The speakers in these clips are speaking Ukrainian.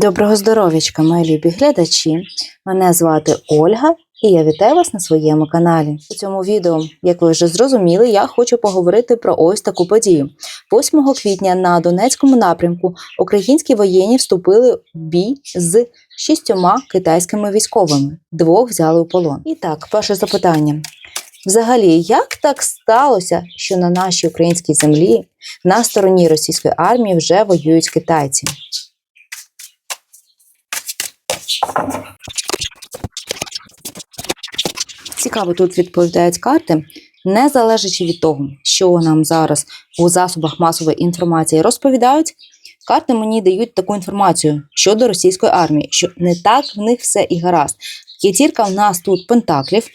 Доброго здоров'ячка, мої любі глядачі. Мене звати Ольга і я вітаю вас на своєму каналі. У цьому відео, як ви вже зрозуміли, я хочу поговорити про ось таку подію. 8 квітня на Донецькому напрямку українські воєнні вступили в бій з шістьома китайськими військовими. Двох взяли у полон. І так, перше запитання. Взагалі, як так сталося, що на нашій українській землі на стороні російської армії вже воюють китайці? Цікаво, тут відповідають карти, не залежачи від того, що нам зараз у засобах масової інформації розповідають. Карти мені дають таку інформацію щодо російської армії, що не так в них все і гаразд. П'ятірка в нас тут пентаклів.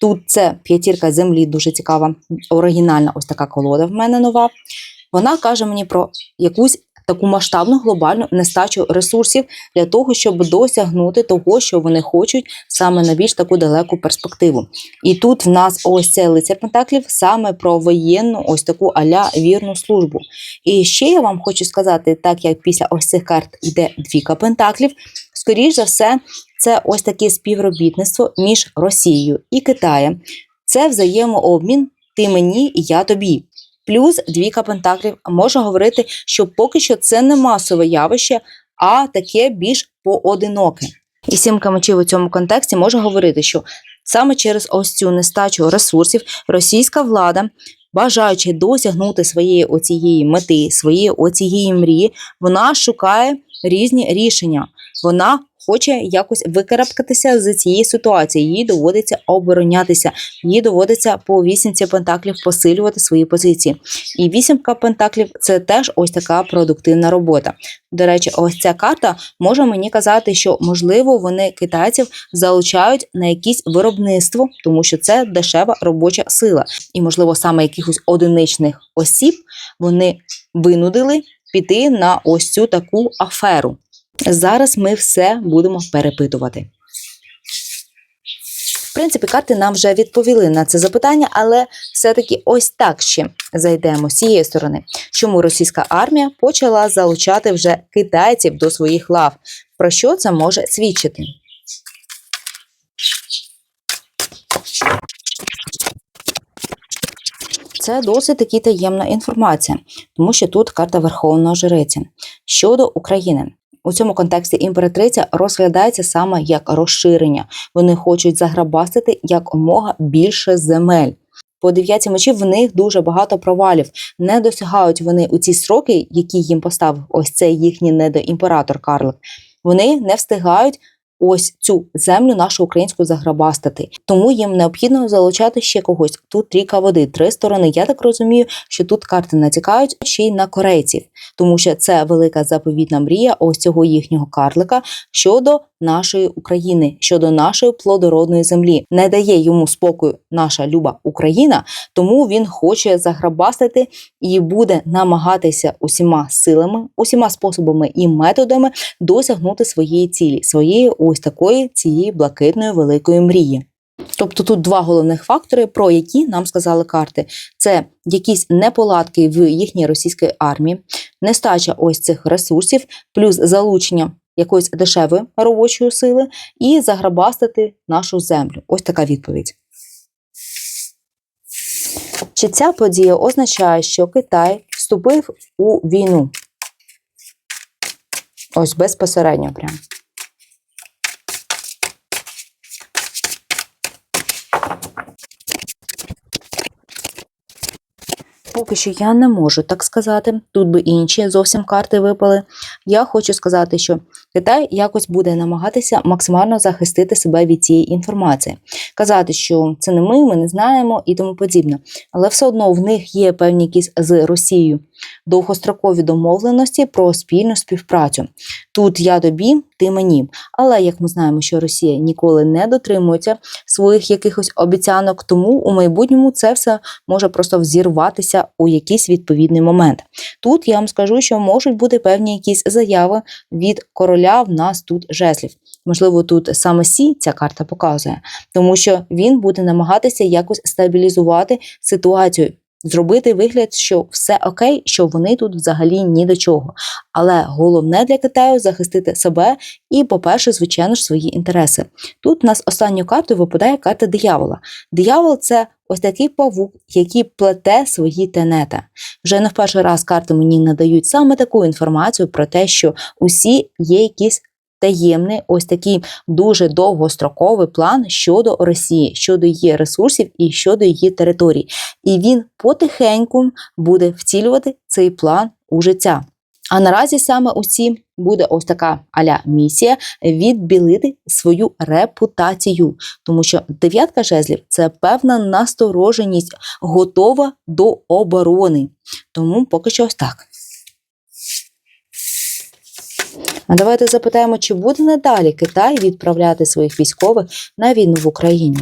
Тут це п'ятірка землі, дуже цікава, оригінальна ось така колода в мене нова. Вона каже мені про якусь таку масштабну глобальну нестачу ресурсів для того, щоб досягнути того, що вони хочуть саме на більш таку далеку перспективу. І тут в нас ось це лице Пентаклів саме про воєнну, ось таку аля вірну службу. І ще я вам хочу сказати, так як після ось цих карт йде двіка Пентаклів, скоріш за все, це ось таке співробітництво між Росією і Китаєм. Це взаємообмін ти мені і я тобі. Плюс двійка пентаклів може говорити, що поки що це не масове явище, а таке більш поодиноке. І сімка мечів у цьому контексті може говорити, що саме через ось цю нестачу ресурсів російська влада, бажаючи досягнути своєї оцієї мети, своєї оцієї мрії, вона шукає різні рішення. Вона хоче якось викарабкатися з цієї ситуації. Їй доводиться оборонятися, їй доводиться по вісімці пентаклів посилювати свої позиції. І вісімка пентаклів це теж ось така продуктивна робота. До речі, ось ця карта може мені казати, що можливо вони китайців залучають на якесь виробництво, тому що це дешева робоча сила, і можливо саме якихось одиничних осіб вони винудили піти на ось цю таку аферу. Зараз ми все будемо перепитувати. В принципі, карти нам вже відповіли на це запитання, але все-таки ось так ще зайдемо з цієї сторони. Чому російська армія почала залучати вже китайців до своїх лав? Про що це може свідчити? Це досить таки таємна інформація, тому що тут карта Верховного Жреця. Щодо України, у цьому контексті імператриця розглядається саме як розширення. Вони хочуть заграбастити якомога більше земель. По дев'яті мечів в них дуже багато провалів. Не досягають вони у ці сроки, які їм поставив ось цей їхній недоімператор Карлик. Вони не встигають ось цю землю нашу українську заграбастити. Тому їм необхідно залучати ще когось. Тут ріка води, три сторони. Я так розумію, що тут карти натякають ще й на корейців, тому що це велика заповітна мрія ось цього їхнього карлика щодо нашої України, щодо нашої плодородної землі. Не дає йому спокою наша люба Україна, тому він хоче заграбастити і буде намагатися усіма силами, усіма способами і методами досягнути своєї цілі, своєї ось такої цієї блакитної великої мрії. Тобто тут два головних фактори, про які нам сказали карти: це якісь неполадки в їхній російській армії, нестача ось цих ресурсів, плюс залучення якоїсь дешевої робочої сили і заграбастити нашу землю. Ось така відповідь. Чи ця подія означає, що Китай вступив у війну? Ось безпосередньо прям. Поки що я не можу так сказати. Тут би інші зовсім карти випали. Я хочу сказати, що Китай якось буде намагатися максимально захистити себе від цієї інформації, казати, що це не ми, ми не знаємо і тому подібне. Але все одно в них є певні якісь з Росією довгострокові домовленості про спільну співпрацю. Тут я тобі, ти мені. Але як ми знаємо, що Росія ніколи не дотримується своїх якихось обіцянок, тому у майбутньому це все може просто взірватися у якийсь відповідний момент. Тут я вам скажу, що можуть бути певні якісь заяви від короля в нас тут жеслів. Можливо, тут саме Сі ця карта показує, тому що він буде намагатися якось стабілізувати ситуацію. Зробити вигляд, що все окей, що вони тут взагалі ні до чого. Але головне для Китаю захистити себе і, по-перше, звичайно ж, свої інтереси. Тут у нас останньою картою випадає карта диявола. Диявол це ось такий павук, який плете свої тенета. Вже не в перший раз карти мені надають саме таку інформацію про те, що усі є якісь. Таємний, ось такий дуже довгостроковий план щодо Росії, щодо її ресурсів і щодо її територій. І він потихеньку буде втілювати цей план у життя. А наразі саме усі буде ось така аля місія відбілити свою репутацію, тому що дев'ятка жезлів це певна настороженість, готова до оборони. Тому поки що ось так. А давайте запитаємо, чи буде надалі Китай відправляти своїх військових на війну в Україні.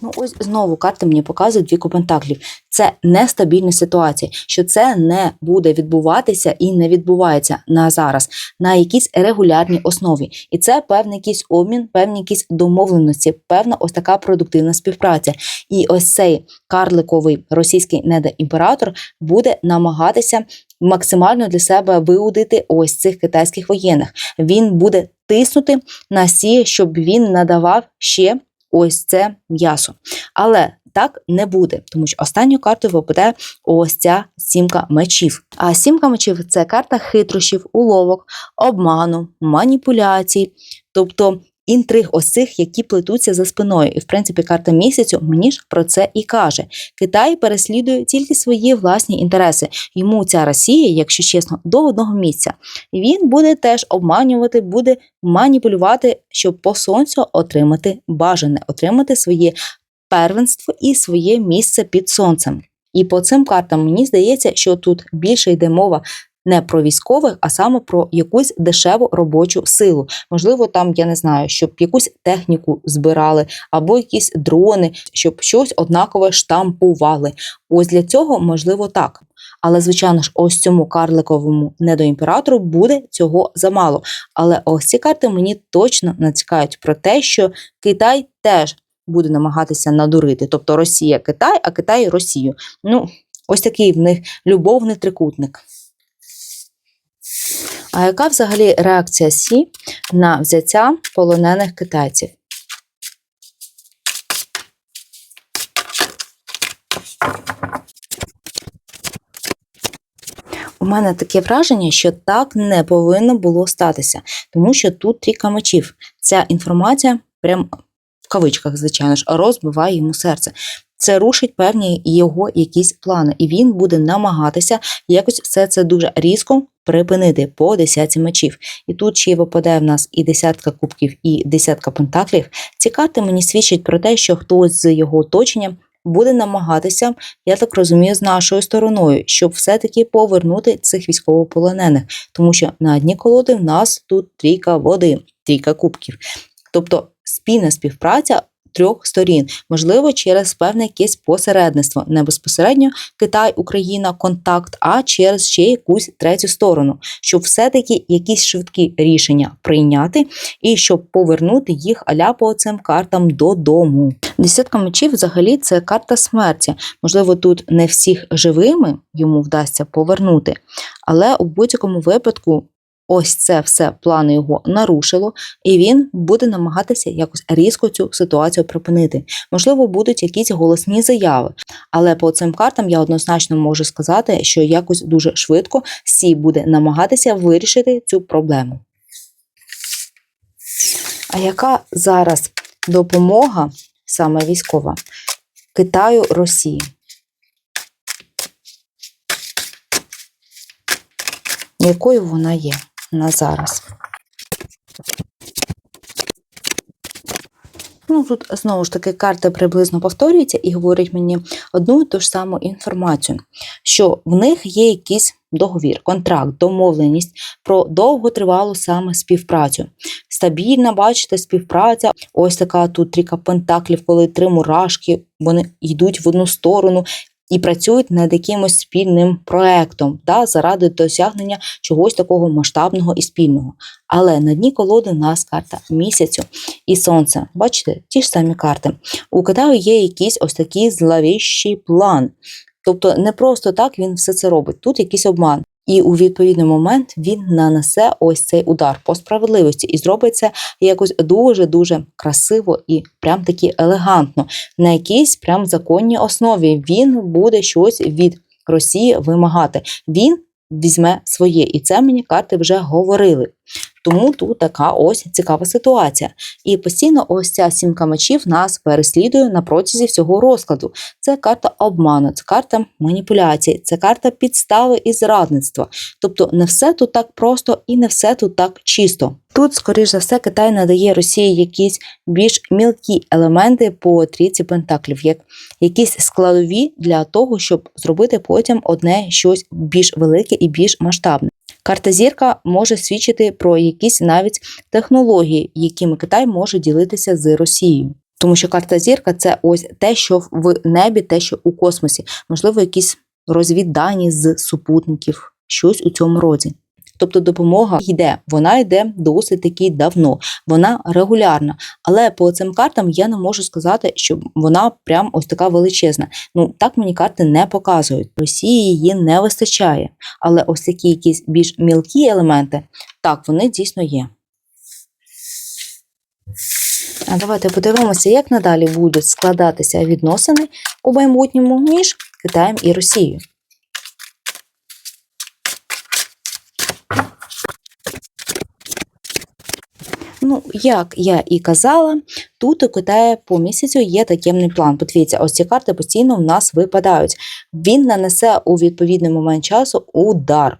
Ну, ось знову карти мені показують дві пентаклів. Це нестабільна ситуація, що це не буде відбуватися і не відбувається на зараз на якійсь регулярній основі. І це певний якийсь обмін, певні якісь домовленості, певна ось така продуктивна співпраця. І ось цей карликовий російський недоімператор буде намагатися максимально для себе виудити ось цих китайських воєнних. Він буде тиснути на сі, щоб він надавав ще ось це м'ясо. Але так не буде, тому що останню карту випаде ось ця сімка мечів. А сімка мечів це карта хитрощів, уловок, обману, маніпуляцій, тобто інтриг ось цих, які плетуться за спиною. І, в принципі, карта місяцю мені ж про це і каже. Китай переслідує тільки свої власні інтереси. Йому ця Росія, якщо чесно, до одного місця. Він буде теж обманювати, буде маніпулювати, щоб по сонцю отримати бажане, отримати своє первенство і своє місце під сонцем. І по цим картам мені здається, що тут більше йде мова не про військових, а саме про якусь дешеву робочу силу. Можливо, там я не знаю, щоб якусь техніку збирали, або якісь дрони, щоб щось однакове штампували. Ось для цього можливо так. Але, звичайно ж, ось цьому карликовому недоімператору буде цього замало. Але ось ці карти мені точно натякають про те, що Китай теж буде намагатися надурити, тобто Росія Китай, а Китай Росію. Ну, ось такий в них любовний трикутник. А яка взагалі реакція Сі на взяття полонених китайців? У мене таке враження, що так не повинно було статися, тому що тут трійка мечів. Ця інформація, прям в кавичках, звичайно ж, розбиває йому серце. Це рушить певні його якісь плани, і він буде намагатися якось все це дуже різко припинити по десятці мечів. І тут ще випадає в нас і десятка кубків, і десятка пентаклів. Ці карти мені свідчать про те, що хтось з його оточення буде намагатися, я так розумію, з нашою стороною, щоб все-таки повернути цих військовополонених, тому що на одні колоди в нас тут трійка води, трійка кубків. Тобто спільна співпраця трьох сторін, можливо, через певне якесь посередництво, не безпосередньо Китай, Україна, контакт, а через ще якусь третю сторону, щоб все-таки якісь швидкі рішення прийняти і щоб повернути їх аля по цим картам додому. Десятка мечів взагалі це карта смерті. Можливо, тут не всіх живими йому вдасться повернути, але у будь-якому випадку ось це все плани його нарушило, і він буде намагатися якось різко цю ситуацію припинити. Можливо, будуть якісь голосні заяви, але по цим картам я однозначно можу сказати, що якось дуже швидко Сі буде намагатися вирішити цю проблему. А яка зараз допомога саме військова Китаю Росії? Якою вона є? На зараз. Ну, Тут знову ж таки карти приблизно повторюються і говорять мені одну і ту ж саму інформацію, що в них є якийсь договір, контракт, домовленість про довготривалу саме співпрацю. Стабільна, бачите, співпраця. Ось така тут тріка пентаклів, коли три мурашки, вони йдуть в одну сторону. І працюють над якимось спільним проектом да, заради досягнення чогось такого масштабного і спільного. Але на дні колоди у нас карта місяцю і сонце. Бачите, ті ж самі карти. У Китаю є якийсь ось такий зловіщий план. Тобто не просто так він все це робить. Тут якийсь обман. І у відповідний момент він нанесе ось цей удар по справедливості і зробить це якось дуже дуже красиво і прям таки елегантно. На якійсь прям законній основі він буде щось від Росії вимагати. Він візьме своє, і це мені карти вже говорили. Тому тут така ось цікава ситуація. І постійно ось ця сімка мечів нас переслідує на протязі всього розкладу. Це карта обману, це карта маніпуляції, це карта підстави і зрадництва. Тобто не все тут так просто і не все тут так чисто. Тут, скоріш за все, Китай надає Росії якісь більш мілкі елементи по трійці пентаклів, як якісь складові для того, щоб зробити потім одне щось більш велике і більш масштабне. Карта зірка може свідчити про якісь навіть технології, якими Китай може ділитися з Росією. Тому що карта зірка це ось те, що в небі, те, що у космосі, можливо, якісь розвіддані з супутників, щось у цьому роді. Тобто допомога йде, вона йде досить таки давно, вона регулярна. Але по цим картам я не можу сказати, що вона прям ось така величезна. Ну так мені карти не показують. Росії її не вистачає. Але ось такі якісь більш мілкі елементи, так, вони дійсно є. А давайте подивимося, як надалі будуть складатися відносини у майбутньому між Китаєм і Росією. Ну, як я і казала, тут у Китаї по місяцю є таємний план. Подивіться, ось ці карти постійно в нас випадають. Він нанесе у відповідний момент часу удар,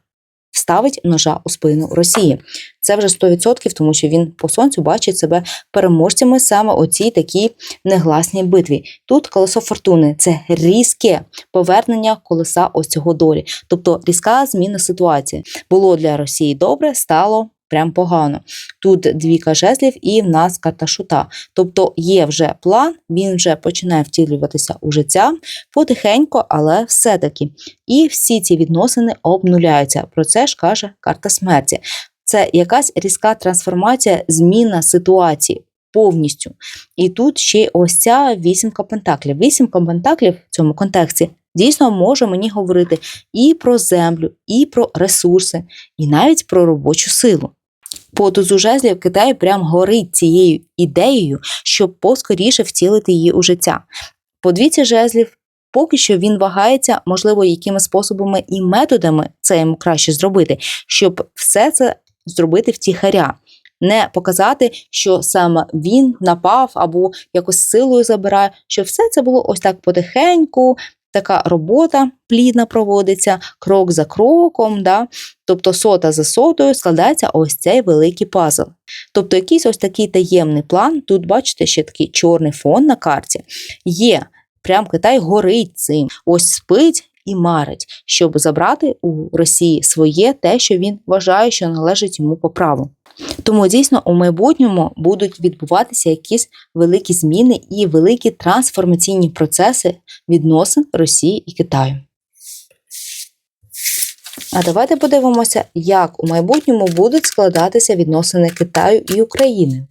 вставить ножа у спину Росії. Це вже 100%, тому що він по сонцю бачить себе переможцями саме у цій такій негласній битві. Тут колесо фортуни це різке повернення колеса ось цього долі, тобто різка зміна ситуації. Було для Росії добре, стало. Прям погано. Тут двійка жезлів і в нас карта шута. Тобто є вже план, він вже починає втілюватися у життя потихеньку, але все-таки. І всі ці відносини обнуляються. Про це ж каже карта смерті. Це якась різка трансформація, зміна ситуації повністю. І тут ще ось ця вісімка пентаклів. Вісімка пентаклів в цьому контексті дійсно може мені говорити і про землю, і про ресурси, і навіть про робочу силу. По тузу жезлів Китай прям горить цією ідеєю, щоб поскоріше втілити її у життя. По двійці жезлів поки що він вагається, можливо, якими способами і методами це йому краще зробити, щоб все це зробити втіхаря. Не показати, що саме він напав або якось силою забирає, що все це було ось так потихеньку, така робота плідна проводиться крок за кроком, да? тобто сота за сотою складається ось цей великий пазл. Тобто якийсь ось такий таємний план, тут бачите, ще такий чорний фон на карті, є. Прям Китай горить цим. Ось спить і марить, щоб забрати у Росії своє те, що він вважає, що належить йому по праву. Тому дійсно у майбутньому будуть відбуватися якісь великі зміни і великі трансформаційні процеси відносин Росії і Китаю. А давайте подивимося, як у майбутньому будуть складатися відносини Китаю і України.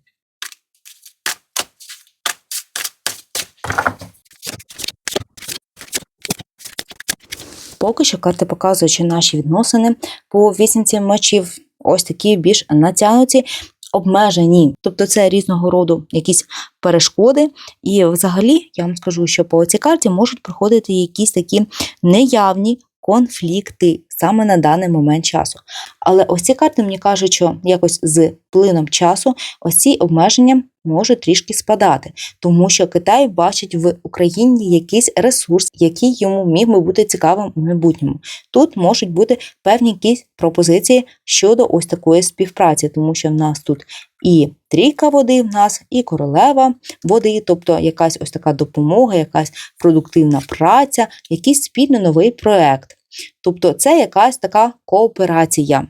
Поки що карти показують, що наші відносини по вісімці мечів ось такі більш натягнуті, обмежені. Тобто це різного роду якісь перешкоди. І взагалі я вам скажу, що по цій карті можуть проходити якісь такі неявні конфлікти саме на даний момент часу. Але ось ці карти мені кажуть, що якось з плином часу ось ці обмеження можуть трішки спадати, тому що Китай бачить в Україні якийсь ресурс, який йому міг би бути цікавим у майбутньому. Тут можуть бути певні якісь пропозиції щодо ось такої співпраці, тому що в нас тут і трійка води в нас, і королева води, тобто якась ось така допомога, якась продуктивна праця, якийсь спільно новий проект. Тобто це якась така кооперація,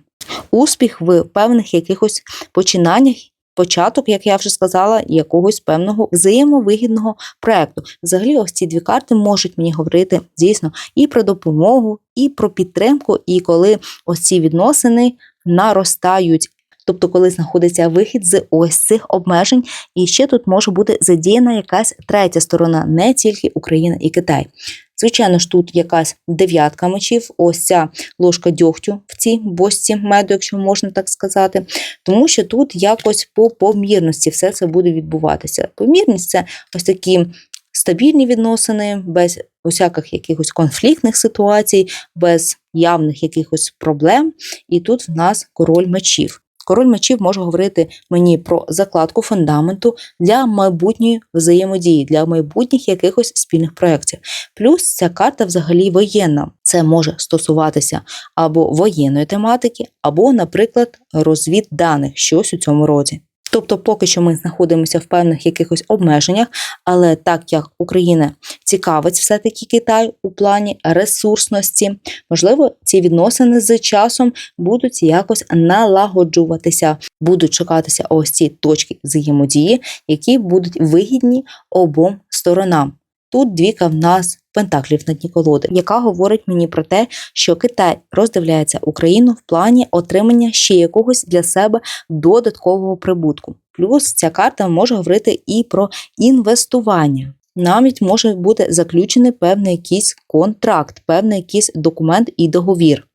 успіх в певних якихось починаннях початок, як я вже сказала, якогось певного взаємовигідного проекту. Взагалі, ось ці дві карти можуть мені говорити дійсно і про допомогу, і про підтримку, і коли ось ці відносини наростають. Тобто, коли знаходиться вихід з ось цих обмежень, і ще тут може бути задіяна якась третя сторона, не тільки Україна і Китай. Звичайно ж, тут якась дев'ятка мечів, ось ця ложка дьогтю в цій босці меду, якщо можна так сказати. Тому що тут якось по помірності все це буде відбуватися. Помірність це ось такі стабільні відносини, без усяких якихось конфліктних ситуацій, без явних якихось проблем. І тут в нас король мечів. Король мечів може говорити мені про закладку фундаменту для майбутньої взаємодії, для майбутніх якихось спільних проєктів. Плюс ця карта взагалі воєнна. Це може стосуватися або воєнної тематики, або, наприклад, розвід даних, щось у цьому роді. Тобто, поки що ми знаходимося в певних якихось обмеженнях, але так як Україна цікавить все-таки Китай у плані ресурсності, можливо, ці відносини з часом будуть якось налагоджуватися, будуть шукатися ось ці точки взаємодії, які будуть вигідні обом сторонам. Тут двіка в нас пентаклів на дні колоди, яка говорить мені про те, що Китай роздивляється Україну в плані отримання ще якогось для себе додаткового прибутку. Плюс ця карта може говорити і про інвестування. Навіть може бути заключений певний якийсь контракт, певний якийсь документ і договір.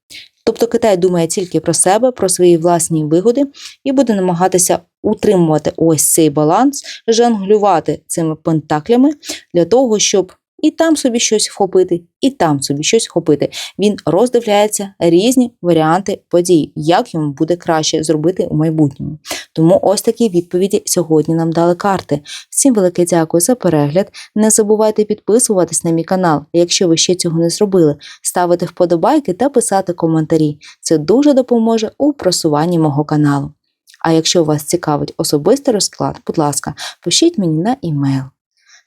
Тобто Китай думає тільки про себе, про свої власні вигоди і буде намагатися утримувати ось цей баланс, жонглювати цими пентаклями для того, щоб і там собі щось вхопити, і там собі щось вхопити. Він роздивляється різні варіанти подій, як йому буде краще зробити у майбутньому. Тому ось такі відповіді сьогодні нам дали карти. Всім велике дякую за перегляд. Не забувайте підписуватись на мій канал, якщо ви ще цього не зробили, ставити вподобайки та писати коментарі. Це дуже допоможе у просуванні мого каналу. А якщо вас цікавить особистий розклад, будь ласка, пишіть мені на імейл.